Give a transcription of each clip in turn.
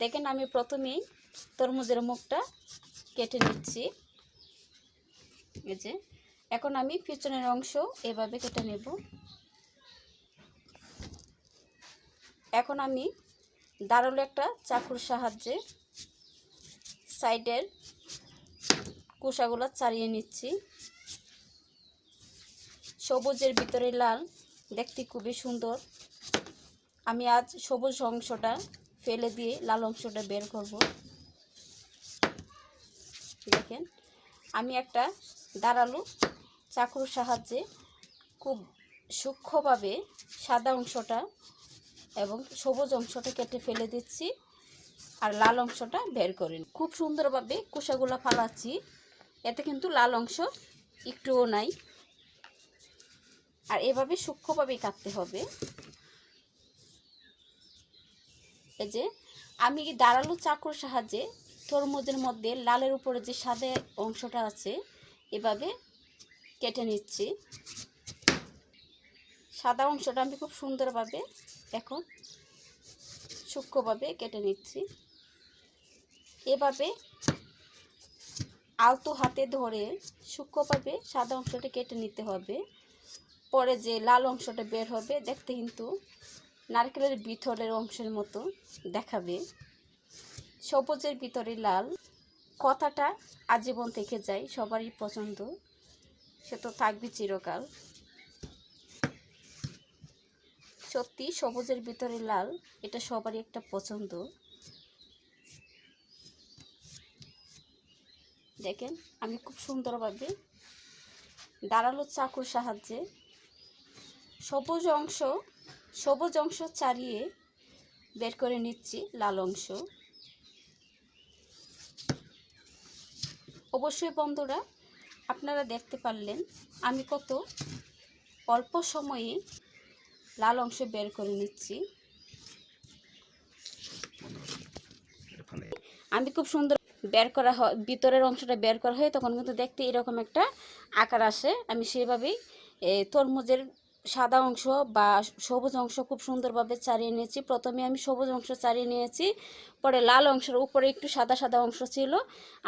দেখেন আমি প্রথমেই তরমুজের মুখটা কেটে নিচ্ছি। যে, এখন আমি পিছনের অংশ এভাবে কেটে নেব। এখন আমি দারুল একটা চাকুর সাহায্যে সাইডের কুসাগুলো ছাড়িয়ে নিচ্ছি। সবুজের ভিতরে লাল, দেখতে খুবই সুন্দর। আমি আজ সবুজ অংশটা ফেলে দিয়ে লাল অংশটা বের করব। দেখেন, আমি একটা দাঁড়ালু চাকুর সাহায্যে খুব সূক্ষ্মভাবে সাদা অংশটা এবং সবুজ অংশটা কেটে ফেলে দিচ্ছি আর লাল অংশটা বের করেন খুব সুন্দরভাবে কুসাগুলো ফালাচ্ছি, এতে কিন্তু লাল অংশ একটুও নাই। আর এভাবে সূক্ষ্মভাবেই কাটতে হবে। এই যে, আমি দাঁড়াল চাকুর সাহায্যে, তরমুজের মধ্যে লালের উপরে যে সাদা অংশটা আছে, এভাবে কেটে নিচ্ছি। সাদা অংশটা আমি খুব সুন্দরভাবে এখন সূক্ষ্মভাবে কেটে নিচ্ছি। এভাবে আলতো হাতে ধরে সূক্ষ্মভাবে সাদা অংশটা কেটে নিতে হবে। পরে যে লাল অংশটা বের হবে, দেখতে কিন্তু নারকেলের ভিতরের অংশের মতো দেখাবে। সবুজের ভিতরে লাল। কথাটা আজীবন থেকে যায়, সবারই পছন্দ। সে তো থাকবে চিরকাল। সত্যি, সবুজের ভিতরে লাল, এটা সবারই একটা পছন্দ। দেখেন, আমি খুব সুন্দরভাবে দাঁড়াল চাকুর সাহায্যে। সবুজ অংশ সবুজ অংশ ছাড়িয়ে বের করে নিচ্ছি, লাল অংশ। অবশ্যই বন্ধুরা, আপনারা দেখতে পারলেন, আমি কত অল্প সময়ে লাল অংশ বের করে নিচ্ছি। আমি খুব সুন্দর বের করা হয়, ভিতরের অংশটা বের করা হয়, তখন কিন্তু দেখতে এরকম একটা আকার আসে। আমি সেভাবেই তরমুজের সাদা অংশ বা সবুজ অংশ খুব সুন্দরভাবে চারিয়ে নিয়েছি। প্রথমে আমি সবুজ অংশ চারিয়ে নিয়েছি, পরে লাল অংশের উপরে একটু সাদা সাদা অংশ ছিল।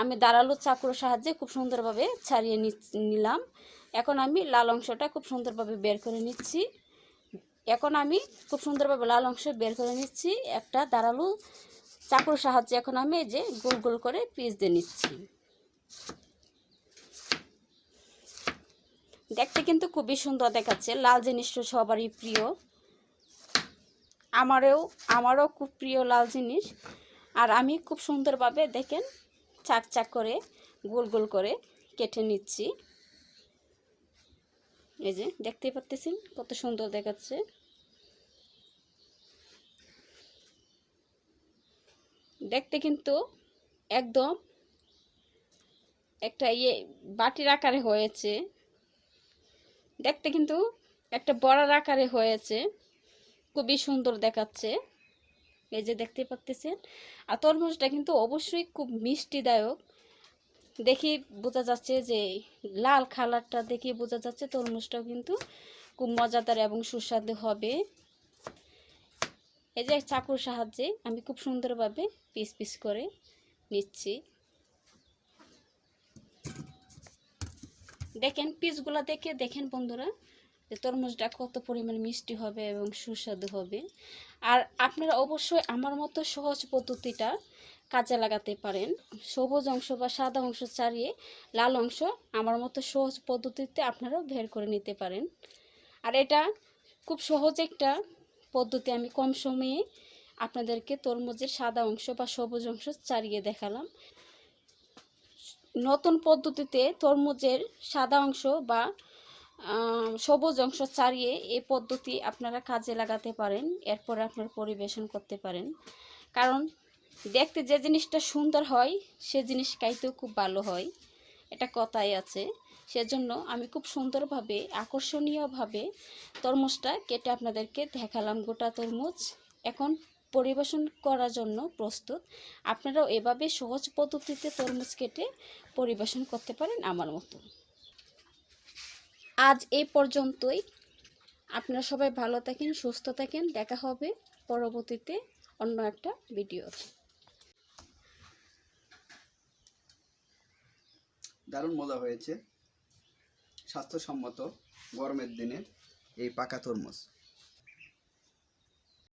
আমি দাঁড়াল চাকুর সাহায্যে খুব সুন্দরভাবে ছাড়িয়ে নিলাম। এখন আমি লাল অংশটা খুব সুন্দরভাবে বের করে নিচ্ছি। এখন আমি খুব সুন্দরভাবে লাল অংশ বের করে নিচ্ছি। একটা দাঁড়াল চাকুর সাহায্যে এখন আমি এই যে গোল গোল করে পিস দিয়ে নিচ্ছি। দেখতে কিন্তু খুবই সুন্দর দেখাচ্ছে। লাল জিনিসটা সবারই প্রিয়। আমারও আমারও খুব প্রিয় লাল জিনিস। আর আমি খুব সুন্দরভাবে দেখেন, চাক চাক করে, গোল গোল করে কেটে নিচ্ছি। এই যে, দেখতেই পারতেছেন কত সুন্দর দেখাচ্ছে। দেখতে কিন্তু একদম একটা ইয়ে বাটির আকারে হয়েছে। দেখতে কিন্তু একটা বড়ার আকারে হয়েছে। খুবই সুন্দর দেখাচ্ছে। এই যে দেখতে পাচ্ছেন আর তরমুজটা কিন্তু অবশ্যই খুব মিষ্টিদায়ক। দেখি বোঝা যাচ্ছে যে লাল কালারটা দেখে বোঝা যাচ্ছে তরমুজটাও কিন্তু খুব মজাদার এবং সুস্বাদু হবে। এই যে চাকুর সাহায্যে আমি খুব সুন্দরভাবে পিস পিস করে নিচ্ছি। দেখেন পিসগুলো দেখে দেখেন বন্ধুরা, যে তরমুজটা কত পরিমাণ মিষ্টি হবে এবং সুস্বাদু হবে। আর আপনারা অবশ্যই আমার মতো সহজ পদ্ধতিটা কাজে লাগাতে পারেন। সবুজ অংশ বা সাদা অংশ ছাড়িয়ে লাল অংশ আমার মতো সহজ পদ্ধতিতে আপনারাও বের করে নিতে পারেন। আর এটা খুব সহজ একটা পদ্ধতি, আমি কম সময়ে আপনাদেরকে তরমুজের সাদা অংশ বা সবুজ অংশ ছাড়িয়ে দেখালাম। নতুন পদ্ধতিতে তরমুজের সাদা অংশ বা সবুজ অংশ ছাড়িয়ে এই পদ্ধতি আপনারা কাজে লাগাতে পারেন, এরপর আপনারা পরিবেশন করতে পারেন। কারণ দেখতে যে জিনিসটা সুন্দর হয়, সে জিনিস খাইতেও খুব ভালো হয়, এটা কথাই আছে। সেজন্য আমি খুব সুন্দরভাবে, আকর্ষণীয়ভাবে তরমুজটা কেটে আপনাদেরকে দেখালাম গোটা তরমুজ। এখন পরিবেশন করার জন্য প্রস্তুত। আপনারাও এভাবে সহজ পদ্ধতিতে তরমুজ কেটে পরিবেশন করতে পারেন আমার মতো। আজ এই পর্যন্তই। আপনারা সবাই ভালো থাকেন, সুস্থ থাকেন। দেখা হবে পরবর্তীতে অন্য একটা ভিডিও দারুণ মজা হয়েছে। স্বাস্থ্যসম্মত গরমের দিনে এই পাকা তরমুজ।